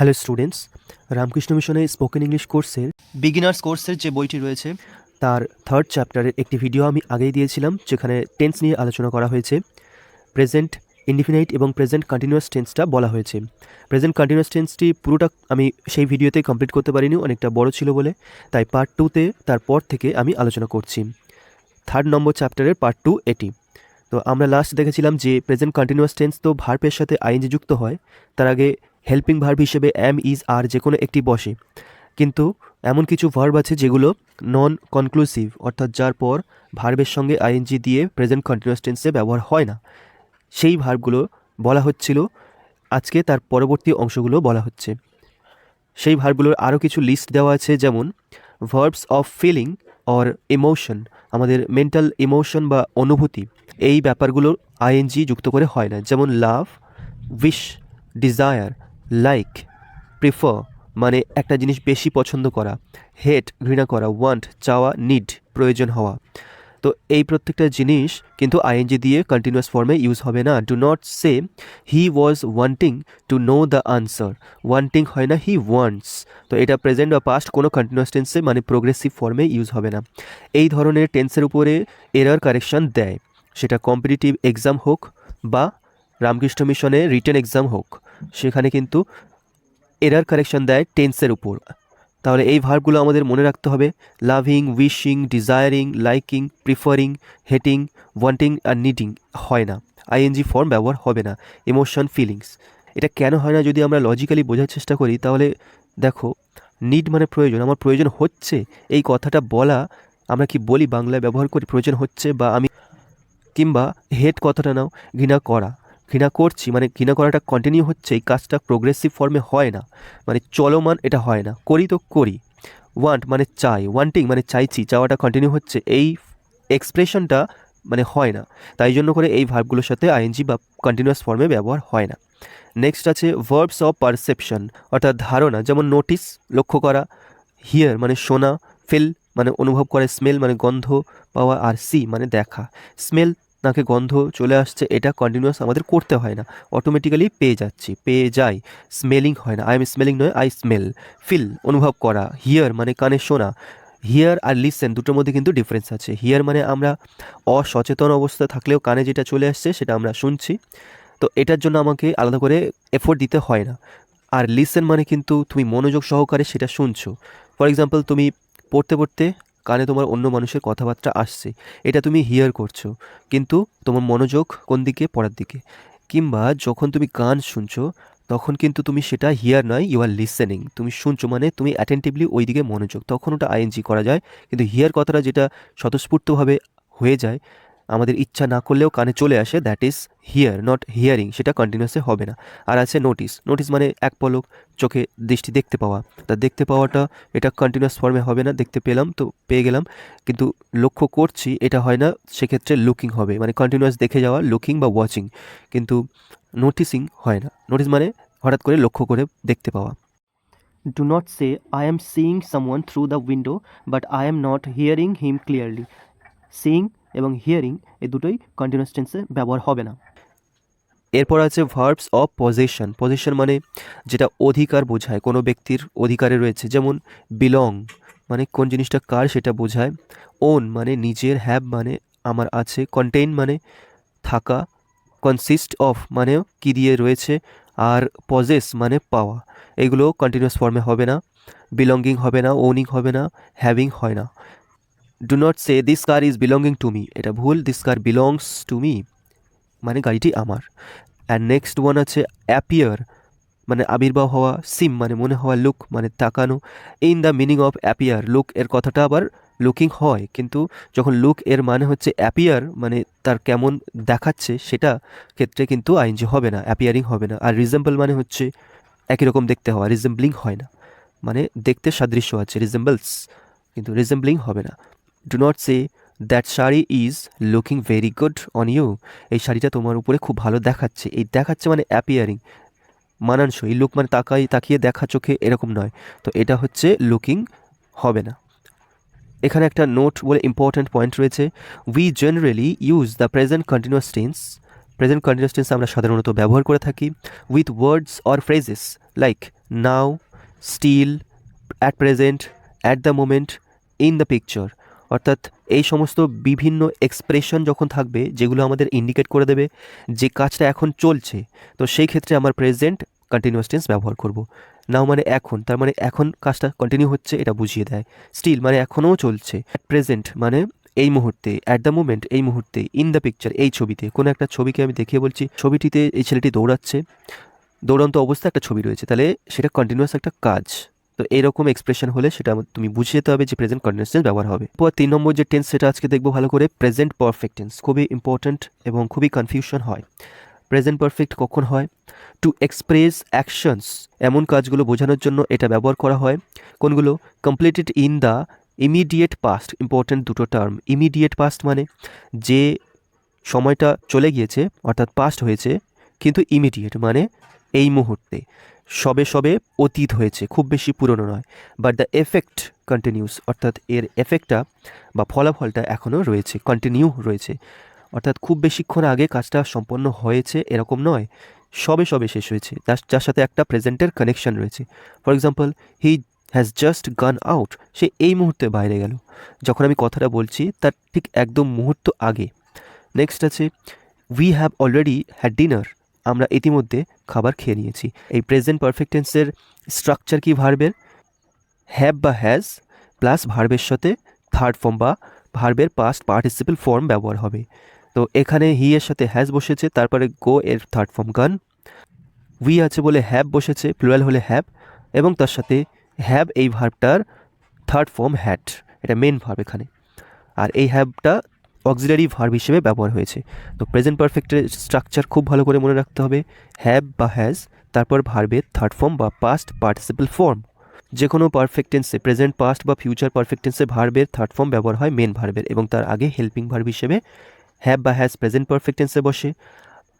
Hello students Ramakrishna মিশনের spoken English কোর্সের beginners কোর্সের যে বইটি রয়েছে, তার থার্ড চ্যাপ্টারের একটি ভিডিও আমি আগেই দিয়েছিলাম, যেখানে টেন্স নিয়ে আলোচনা করা হয়েছে। প্রেজেন্ট ইন্ডিফিনাইট এবং প্রেজেন্ট কন্টিনিউয়াস টেন্সটা বলা হয়েছে। প্রেজেন্ট কন্টিনিউয়াস টেন্সটি পুরোটা আমি সেই ভিডিওতে কমপ্লিট করতে পারিনি, অনেকটা বড় ছিল বলে। তাই পার্ট টুতে তারপর থেকে আমি আলোচনা করছি। থার্ড নম্বর চ্যাপ্টারের পার্ট টু এটি তো আমরা লাস্ট দেখেছিলাম যে প্রেজেন্ট কন্টিনিউয়াস টেন্স তো ভার্বের সাথে আইএনজি যুক্ত হয়, তার আগে হেল্পিং ভার্ব হিসেবে এম ইজ আর যে কোনো একটি বসে। কিন্তু এমন কিছু ভার্ব আছে যেগুলো নন কনক্লুসিভ অর্থাৎ যার পর ভার্বের সঙ্গে আইএনজি দিয়ে প্রেজেন্ট কন্টিনিউয়াস টেন্সে ব্যবহার হয় না। সেই ভার্বগুলো বলা হচ্ছিল, আজকে তার পরবর্তী অংশগুলো বলা হচ্ছে। সেই ভার্বগুলোর আরও কিছু লিস্ট দেওয়া আছে, যেমন verbs of feeling or emotion আমাদের মেন্টাল ইমোশন বা অনুভূতি। এই ব্যাপারগুলো আইএনজি যুক্ত করে হয় না, যেমন love wish desire like prefer মানে একটা জিনিস বেশি পছন্দ করা হেট ঘৃণা করা ওয়ান্ট চাওয়া নিড প্রয়োজন হওয়া। তো এই প্রত্যেকটা জিনিস কিন্তু আইএনজি দিয়ে কন্টিনিউয়াস ফর্মে ইউজ হবে না। Do not say he was wanting to know the answer wanting হয় না হি ওয়ান্টস তো এটা প্রেজেন্ট বা পাস্ট কোনো কন্টিনিউয়াস টেন্সে মানে প্রোগ্রেসিভ ফর্মে ইউজ হবে না। এই ধরনের টেন্সের উপরে এরার কারেকশন দেয়। সেটা কম্পিটিটিভ এক্সাম হোক বা রামকৃষ্ণ মিশনে রিটেন এক্সাম হোক। সেখানে কিন্তু এরার কারেকশন দেয় টেন্সের উপর। তাহলে এই ভার্বগুলো আমাদের মনে রাখতে হবে। Loving wishing desiring liking preferring hating wanting আর নিডিং হয় না। আইএনজি ফর্ম ব্যবহার হবে না। ইমোশন ফিলিংস এটা কেন হয় না যদি আমরা লজিক্যালি বোঝার চেষ্টা করি? তাহলে দেখো নিড মানে প্রয়োজন। আমার প্রয়োজন হচ্ছে? এই কথাটা বলা আমরা কি বলি বাংলায়? ব্যবহার করি প্রয়োজন হচ্ছে বা আমি কিংবা হেট কথাটা নাও ঘৃণা করা। ঘৃণা করছি মানে ঘৃণা করাটা কন্টিনিউ হচ্ছে, এই কাজটা প্রোগ্রেসিভ ফর্মে হয় না। মানে চলমান এটা হয় না। করি তো করি। ওয়ান্ট মানে চাই ওয়ান্টিং মানে চাইছি, চাওয়াটা কন্টিনিউ হচ্ছে। এই এক্সপ্রেশনটা মানে হয় না। তাই জন্য করে এই ভার্বগুলোর সাথে আইএনজি বা কন্টিনিউয়াস ফর্মে ব্যবহার হয় না। নেক্সট আছে ভার্বস অফ পারসেপশন অর্থাৎ ধারণা, যেমন নোটিস লক্ষ্য করা হিয়ার মানে শোনা ফিল মানে অনুভব করা স্মেল মানে গন্ধ পাওয়া, আর সি মানে দেখা। স্মেল নাকে গন্ধ চলে আসছে, এটা কন্টিনিউয়াস আমাদের করতে হয় না। অটোমেটিক্যালি পেয়ে যাচ্ছি, পেয়ে যাই। স্মেলিং হয় না। আই এম স্মেলিং নয় আই স্মেল ফিল অনুভব করা। হিয়ার মানে কানে শোনা। হিয়ার আর লিসেন দুটোর মধ্যে কিন্তু ডিফারেন্স আছে। হিয়ার মানে আমরা অসচেতন অবস্থা থাকলেও কানে যেটা চলে আসছে, সেটা আমরা শুনছি। তো এটার জন্য আমাকে আলাদা করে এফোর্ট দিতে হয় না। আর লিসেন মানে কিন্তু তুমি মনোযোগ সহকারে সেটা শুনছো। ফর এক্সাম্পল তুমি পড়তে পড়তে কানে তোমার অন্য মানুষের কথাবার্তা আসছে। এটা তুমি হিয়ার করছ। কিন্তু তোমার মনোযোগ কোন দিকে? পড়ার দিকে। কিংবা যখন তুমি গান শুনছো, তখন কিন্তু তুমি সেটা হিয়ার নয় ইউ আর লিসেনিং তুমি শুনছো মানে তুমি অ্যাটেন্টিভলি ওই দিকে মনোযোগ। তখন ওটা আইএনজি করা যায়। কিন্তু হিয়ার কথাটা যেটা স্বতঃস্ফূর্তভাবে হয়ে যায় আমাদের ইচ্ছা না করলেও কানে চলে আসে that is hear not hearing সেটা কন্টিনিউসে হবে না। আর আছে নোটিস নোটিস মানে এক পলক চোখে দৃষ্টি দেখতে পাওয়া। তা দেখতে পাওয়াটা এটা কন্টিনিউয়াস ফর্মে হবে না, দেখতে পেলাম তো পেয়ে গেলাম। কিন্তু লক্ষ্য করছি এটা হয় না, সেক্ষেত্রে লুকিং হবে মানে কন্টিনিউয়াস দেখে যাওয়া লুকিং বা ওয়াচিং কিন্তু নোটিসিং হয় না। নোটিস মানে হঠাৎ করে লক্ষ্য করে দেখতে পাওয়া। Do not say I am seeing someone through the window but I am not hearing him clearly seeing এবং হিয়ারিং এই দুটোই কন্টিনিউয়াস টেন্সে ব্যবহার হবে না। এরপর আছে ভার্বস অফ পজিশন পজিশন মানে যেটা অধিকার বোঝায়। কোনো ব্যক্তির অধিকারে রয়েছে। যেমন বিলং মানে কোন জিনিসটা কার সেটা বোঝায়। ওন মানে নিজের হ্যাব মানে আমার আছে। কন্টেইন মানে থাকা। কনসিস্ট অফ মানে কী দিয়ে রয়েছে। আর পজেস মানে পাওয়া। এগুলো কন্টিনিউয়াস ফর্মে হবে না। বিলঙ্গিং হবে না ওনিং হবে না হ্যাভিং হয় না। Do not say this car is belonging to me এটা ভুল। This car belongs to me মানে গাড়িটি আমার। অ্যান্ড নেক্সট ওয়ান আছে অ্যাপিয়ার মানে আবির্ভাব হওয়া সিম মানে মনে হওয়া লুক মানে তাকানো। In the meaning of appear look এর কথাটা আবার লুকিং হয়। কিন্তু যখন লুক এর মানে হচ্ছে অ্যাপিয়ার মানে তার কেমন দেখাচ্ছে সেটা ক্ষেত্রে কিন্তু আইনজি হবে না অ্যাপিয়ারিং হবে না। আর রিজেম্বল মানে হচ্ছে, একই রকম দেখতে হওয়া। রিজেম্বলিং হয় না। মানে দেখতে সাদৃশ্য আছে রিজেম্বলস কিন্তু রিজেম্বলিং হবে না। Do not say that sari is looking very good on you এই শাড়িটা তোমার উপরে খুব ভালো দেখাচ্ছে। এই দেখাচ্ছে মানে অ্যাপিয়ারিং মানানসই। লুক মানে তাকাই, তাকিয়ে দেখা চোখে এরকম নয়। তো এটা হচ্ছে লুকিং হবে না। এখানে একটা নোট বলে ইম্পর্ট্যান্ট পয়েন্ট রয়েছে। We generally use the present continuous tense present continuous tense আমরা সাধারণত ব্যবহার করে থাকি। With words or phrases like now still at present at the moment in the picture অর্থাৎ এই সমস্ত বিভিন্ন এক্সপ্রেশন যখন থাকবে, যেগুলো আমাদের ইন্ডিকেট করে দেবে যে কাজটা এখন চলছে, তো সেই ক্ষেত্রে আমার প্রেজেন্ট কন্টিনিউয়াস টেন্স ব্যবহার করব। নাও মানে এখন, তার মানে এখন কাজটা কন্টিনিউ হচ্ছে, এটা বুঝিয়ে দেয়। স্টিল মানে এখনও চলছে। অ্যাট প্রেজেন্ট মানে এই মুহূর্তে অ্যাট দ্য মুমেন্ট এই মুহূর্তে ইন দ্য পিকচার এই ছবিতে। কোনো একটা ছবিকে আমি দেখিয়ে বলছি, ছবিটিতে এই ছেলেটি দৌড়াচ্ছে। দৌড়ন্ত অবস্থায় একটা ছবি রয়েছে। তাহলে সেটা কন্টিনিউয়াস একটা কাজ। তো এরকম এক্সপ্রেশন হলে সেটা তুমি বুঝিয়ে যেতে হবে যে প্রেজেন্ট কন্টিনিউয়াস টেন্স ব্যবহার হবে। পর তিন নম্বর যে টেন্স সেটা আজকে দেখব ভালো করে প্রেজেন্ট পারফেক্ট টেন্স খুবই ইম্পর্ট্যান্ট এবং খুবই কনফিউশন হয়। প্রেজেন্ট পারফেক্ট কখন হয়? টু এক্সপ্রেস অ্যাকশনস এমন কাজগুলো বোঝানোর জন্য এটা ব্যবহার করা হয়। কোনগুলো? Completed in the immediate past important দুটো টার্ম ইমিডিয়েট পাস্ট মানে যে সময়টা চলে গিয়েছে, অর্থাৎ পাস্ট হয়েছে, কিন্তু ইমিডিয়েট মানে এই মুহূর্তে। সবে সবে অতীত হয়েছে, খুব বেশি পুরনো নয়। বাট দ্য এফেক্ট কন্টিনিউস অর্থাৎ এর এফেক্টটা বা ফলাফলটা এখনও রয়েছে কন্টিনিউ রয়েছে। অর্থাৎ খুব বেশিক্ষণ আগে কাজটা সম্পন্ন হয়েছে এরকম নয়, সবে সবে শেষ হয়েছে। যার সাথে একটা প্রেজেন্টের কানেকশন রয়েছে। For example he has just gone out সে এই মুহূর্তে বাইরে গেল। যখন আমি কথাটা বলছি, তার ঠিক একদম মুহূর্ত আগে। নেক্সট আছে we have already had dinner আমরা ইতিমধ্যে খাবার খেয়ে নিয়েছি। এই প্রেজেন্ট পারফেক্ট টেন্সের স্ট্রাকচার কি ভার্বের হ্যাভ বা হ্যাজ প্লাস ভার্বের সাথে থার্ড ফর্ম বা ভার্বের পাস্ট পার্টিসিপেল ফর্ম ব্যবহার হবে। তো এখানে হি এর সাথে হ্যাজ বসেছে, তারপরে গো এর থার্ড ফর্ম গান উই আছে বলে হ্যাভ বসেছে প্লুরাল হলে হ্যাভ এবং তার সাথে হ্যাভ এই ভার্বটার থার্ড ফর্ম হ্যাট এটা মেন ভার্ব এখানে। আর এই হ্যাভটা অক্সিলারি ভার্ব হিসেবে ব্যবহার হয়েছে। তো প্রেজেন্ট পারফেক্টের স্ট্রাকচার খুব ভালো করে মনে রাখতে হবে। হ্যাভ বা হ্যাজ তারপর ভার্বের থার্ড ফর্ম বা পাস্ট পার্টিসিপেল ফর্ম যে কোনো পারফেক্টেন্সে প্রেজেন্ট পাস্ট বা ফিউচার পারফেক্টেন্সে ভার্বের থার্ড ফর্ম ব্যবহার হয় মেন ভার্বের এবং তার আগে হেল্পিং ভার্ব হিসেবে হ্যাভ বা হ্যাজ প্রেজেন্ট পারফেক্টেন্সে বসে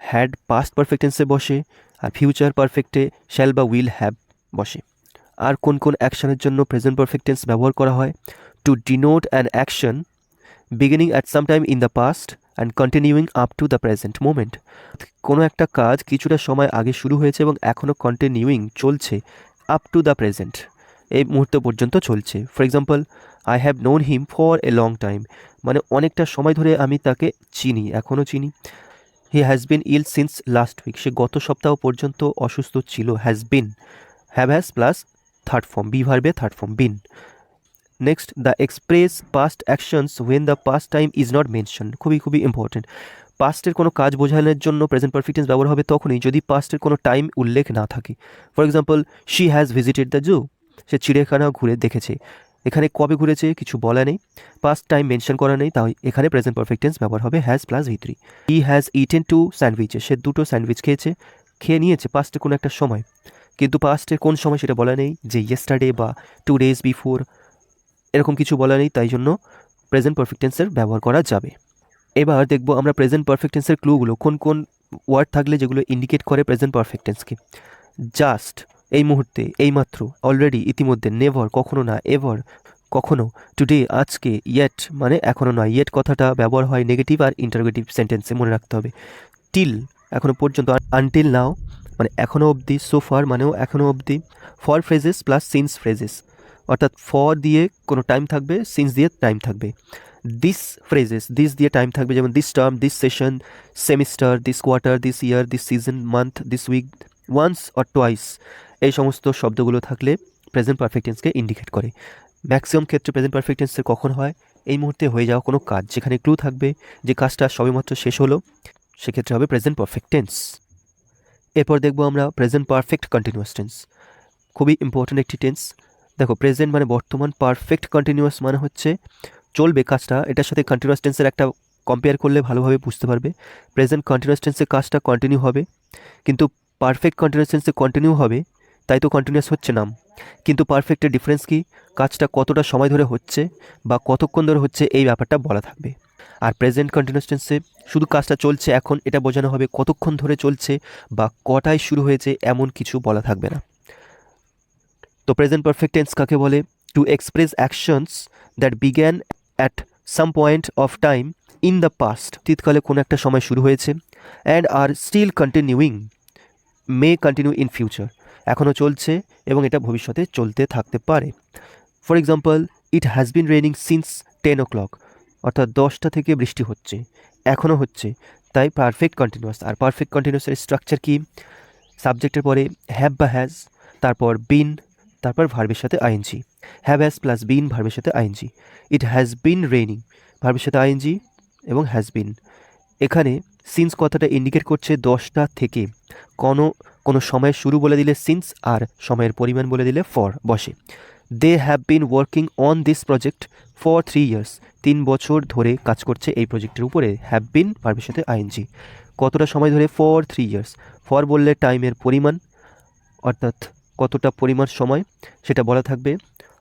হ্যাড পাস্ট পারফেক্টেন্সে বসে, আর ফিউচার পারফেক্টে শ্যাল বা উইল হ্যাভ বসে। আর কোন কোন অ্যাকশনের জন্য প্রেজেন্ট পারফেক্টেন্স ব্যবহার করা হয়? To denote an action beginning at some time in the past and continuing up to the present moment কোনো একটা কাজ কিছুটা সময় আগে শুরু হয়েছে এবং এখনও কন্টিনিউইং চলছে আপ টু দ্য প্রেজেন্ট এই মুহূর্ত পর্যন্ত চলছে। For example I have known him for a long time মানে অনেকটা সময় ধরে আমি তাকে চিনি এখনও চিনি। He has been ill since last week সে গত সপ্তাহ পর্যন্ত অসুস্থ ছিল has been have has plus third form be ভার্বে third form been next the express past actions when the past time is not mention খুবই খুবই ইম্পর্টেন্ট পাস্টের কোনো কাজ বোঝানোর জন্য প্রেজেন্ট পারফেক্টেন্স ব্যবহার হবে তখনই যদি পাস্টের কোনো টাইম উল্লেখ না থাকে। For example she has visited the zoo সে চিড়িয়াখানা ঘুরে দেখেছে। এখানে কবে ঘুরেছে কিছু বলা নেই। পাস্ট টাইম মেনশন করা নেই, তাই এখানে প্রেজেন্ট পারফেক্ট টেন্স ব্যবহার হবে has plus V three he has eaten two স্যান্ডউইচে সে দুটো স্যান্ডউইচ খেয়েছে, খেয়ে নিয়েছে পাস্টে কোনো একটা সময়। কিন্তু পাস্টে কোন সময় সেটা বলা নেই যে ইয়েস্টারডে বা টু ডেজ বিফোর এরকম কিছু বলা নেই, তাই জন্য প্রেজেন্ট পারফেক্ট টেন্সের ব্যবহার করা যাবে। এবার দেখব আমরা প্রেজেন্ট পারফেক্ট টেন্সের ক্লুগুলো কোন কোন ওয়ার্ড থাকলে যেগুলো ইন্ডিকেট করে প্রেজেন্ট পারফেক্ট টেন্সকে জাস্ট এই মুহূর্তে এইমাত্র অলরেডি ইতিমধ্যে নেভার কখনো না এভার কখনো টুডে আজকে ইয়েট মানে এখনও নয়। ইয়েট কথাটা ব্যবহার হয় নেগেটিভ আর ইন্টারগেটিভ সেন্টেন্সে মনে রাখতে হবে। টিল এখনও পর্যন্ত আনটিল নাও মানে এখনও অবধি সোফার মানেও এখনও অবধি for phrases plus since phrases অর্থাৎ ফর দিয়ে কোনো টাইম থাকবে সিন্স দিয়ে টাইম থাকবে। দিস ফ্রেজেস দিস দিয়ে টাইম থাকবে, যেমন this term this session semester this quarter this year this season month this week once or twice এই সমস্ত শব্দগুলো থাকলে প্রেজেন্ট পারফেক্ট টেন্সকে ইন্ডিকেট করে। ম্যাক্সিমাম ক্ষেত্রে প্রেজেন্ট পারফেক্ট টেন্সের কখন হয়? এই মুহূর্তে হয়ে যাওয়া কোনো কাজ, যেখানে ক্লু থাকবে যে কাজটা সবেমাত্র শেষ হলো, সেক্ষেত্রে হবে প্রেজেন্ট পারফেক্ট টেন্স এরপর দেখব আমরা প্রেজেন্ট পারফেক্ট কন্টিনিউয়াস টেন্স খুবই ইম্পর্ট্যান্ট একটি টেন্স দেখো প্রেজেন্ট মানে বর্তমান পারফেক্ট কন্টিনিউয়াস মানে হচ্ছে চলবে কাজটা। এটার সাথে কন্টিনিউয়াস টেন্সের একটা কম্পেয়ার করলে ভালোভাবে বুঝতে পারবে। প্রেজেন্ট কন্টিনিউয়াস টেন্সে কাজটা কন্টিনিউ হবে, কিন্তু পারফেক্ট কন্টিনিউয়াস টেন্সে কন্টিনিউ হবে, তাই তো কন্টিনিউয়াস হচ্ছে নাম। কিন্তু পারফেক্টের ডিফারেন্স কি? কাজটা কতটা সময় ধরে হচ্ছে বা কতক্ষণ ধরে হচ্ছে এই ব্যাপারটা বলা থাকবে। আর প্রেজেন্ট কন্টিনিউয়াস টেন্সে শুধু কাজটা চলছে এখন, এটা বোঝানো হবে কতক্ষণ ধরে চলছে বা কটায় শুরু হয়েছে, এমন কিছু বলা থাকবে না। তো প্রেজেন্ট পারফেক্ট টেন্স কাকে বলে? To express actions that began at some point of time in the past অতীতকালে কোনো একটা সময় শুরু হয়েছে and R still continuing may continue in future এখনও চলছে এবং এটা ভবিষ্যতে চলতে থাকতে পারে। For example it has been raining since ten o'clock অর্থাৎ দশটা থেকে বৃষ্টি হচ্ছে। এখনও হচ্ছে। তাই পারফেক্ট কন্টিনিউয়াস আর পারফেক্ট কন্টিনিউয়াসের স্ট্রাকচার কি? সাবজেক্টের পরে হ্যাভ বা হ্যাজ তারপর বিন তারপর ভার্বের সাথে ING have has plus been ভার্বের সাথে ING it has been raining ভার্বের সাথে আইএনজি এবং হ্যাজ বিন এখানে সিন্স কথাটা ইন্ডিকেট করছে দশটা থেকে। কোনো কোনো সময়ের শুরু বলে দিলে সিন্স আর সময়ের পরিমাণ বলে দিলে ফর বসে। They have been working on this project for three years তিন বছর ধরে কাজ করছে এই প্রজেক্টের উপরে। হ্যাভ বিন ভার্বের সাথে আইএনজি কতটা সময় ধরে? ফর থ্রি ইয়ার্স ফর বললে টাইমের পরিমাণ, অর্থাৎ কতটা পরিমাণ সময় সেটা বলা থাকবে।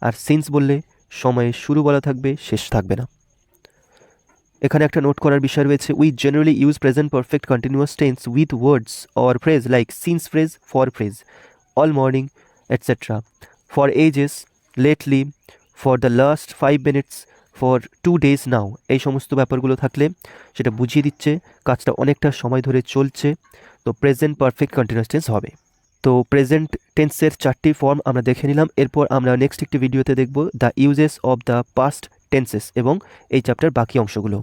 আর সিন্স বললে সময়ের শুরু বলা থাকবে, শেষ থাকবে না। এখানে একটা নোট করার বিষয় রয়েছে we generally use present perfect continuous tense with words or phrase like since phrase for phrase all morning etcetera for ages lately for the last five minutes for two days now এই সমস্ত ব্যাপারগুলো থাকলে সেটা বুঝিয়ে দিচ্ছে, কাজটা অনেকটা সময় ধরে চলছে, তো প্রেজেন্ট পারফেক্ট কন্টিনিউয়াস টেন্স হবে। তো প্রেজেন্ট টেন্সের চারটি ফর্ম আমরা দেখে নিলাম এরপর আমরা নেক্সট একটি ভিডিওতে দেখব the uses of the past tenses এবং এই চ্যাপ্টার বাকি অংশগুলো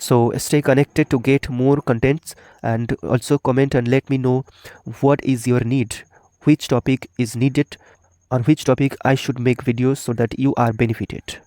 so stay connected to get more contents and also comment and let me know what is your need which topic is needed, on which topic I should make videos so that you are benefited.